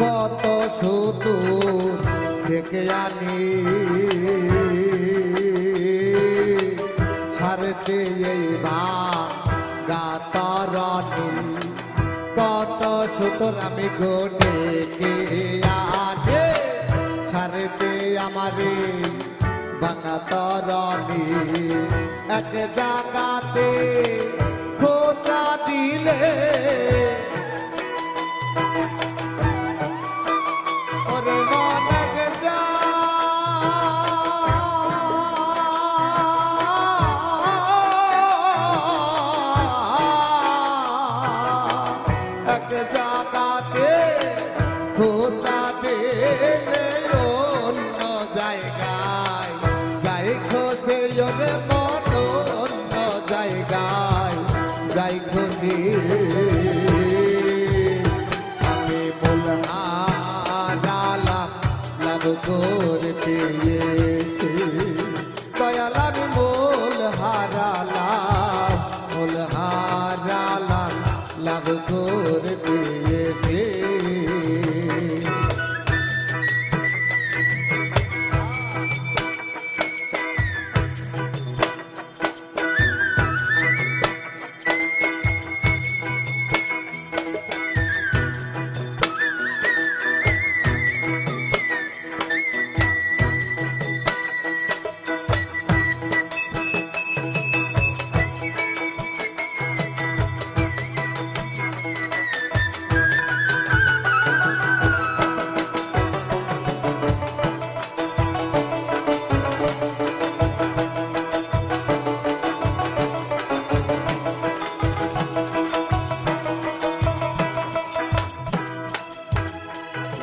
কত সুদূর থেকে আনি। ছাড়তে এই গাতরণী কত সুতর আমি গোটে কে আনে। ছাড়তে আমারে বাঙা তরণী এক জায়গাতে খোঁচা দিলে ওরে মন অন্য জায়গায়, যাই খুশি। আমি মুলহারালাম লাভ করতে দয়াল আমি মূল হারালাম মূল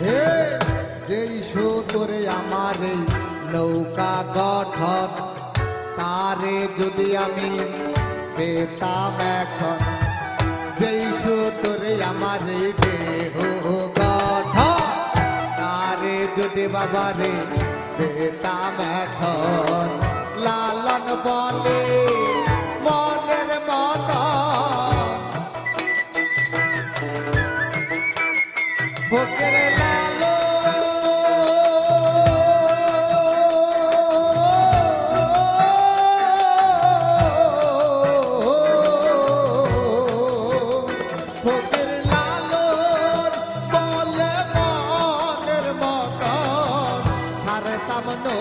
হে, যেই সুতরে আমার এই নৌকা গঠন, তারে যদি আমি পেতাম এখন, যেই সুতরে আমার এই দেহ গঠন, তারে যদি বাবারে পেতাম এখন, লালন বলে বুকের লালো। বুকের লালোর বলে মনের মতন সারে তামনো